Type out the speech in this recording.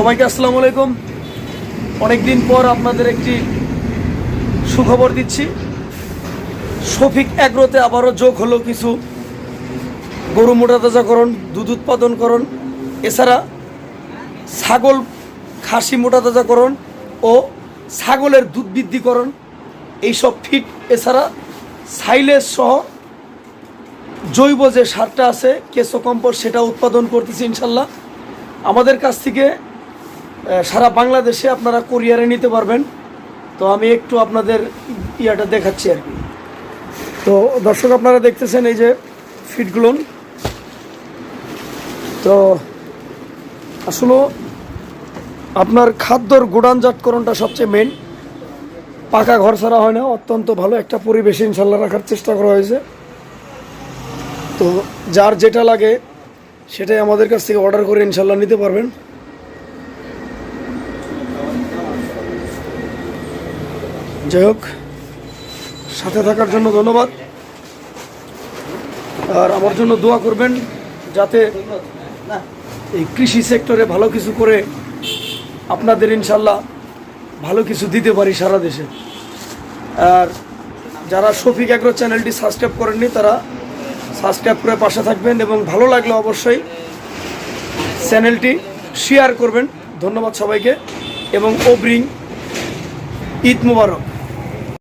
সবাইকে আসসালামু আলাইকুম। অনেকদিন পর আপনাদের একটি সুখবর দিচ্ছি। শফিক অ্যাগ্রোতে আবারও যোগ হলো কিছু গরু মোটাতাজাকরণ দুধ উৎপাদনকরণ এছাড়া ছাগল খাসি মোটাতাজাকরণ ও ছাগলের দুধ বৃদ্ধিকরণ এইসব ফিট, এছাড়া সাইলেজ সহ জৈব যে সারটা আছে, কেঁচো কম্পোস্ট সেটা উৎপাদন করতেছি ইনশাল্লাহ। আমাদের কাছ থেকে সারা বাংলাদেশে আপনারা কোরিয়ারে নিতে পারবেন। তো আমি একটু আপনাদের ইয়াটা দেখাচ্ছি আর কি। তো দর্শক, আপনারা দেখতেছেন এই যে ফিটগুলো তো আসলে আপনার খাদ্যর গুডানজাতকরণটা সবচেয়ে মেন পাকা ঘর ছাড়া হয় না, অত্যন্ত ভালো একটা পরিবেশে ইনশাল্লাহ রাখার চেষ্টা করা হয়েছে। তো যার যেটা লাগে, সেটাই আমাদের কাছ থেকে অর্ডার করে ইনশাল্লাহ নিতে পারবেন। যাই হোক, সাথে থাকার জন্য ধন্যবাদ। আর আমার জন্য দোয়া করবেন যাতে এই কৃষি সেক্টরে ভালো কিছু করে আপনাদের ইনশাল্লাহ ভালো কিছু দিতে পারি সারা দেশে। আর যারা শফিক অ্যাগ্রো চ্যানেলটি সাবস্ক্রাইব করেননি, তারা সাবস্ক্রাইব করে পাশে থাকবেন এবং ভালো লাগলে অবশ্যই চ্যানেলটি শেয়ার করবেন। ধন্যবাদ সবাইকে এবং ওব্রিং ঈদ মুবারক।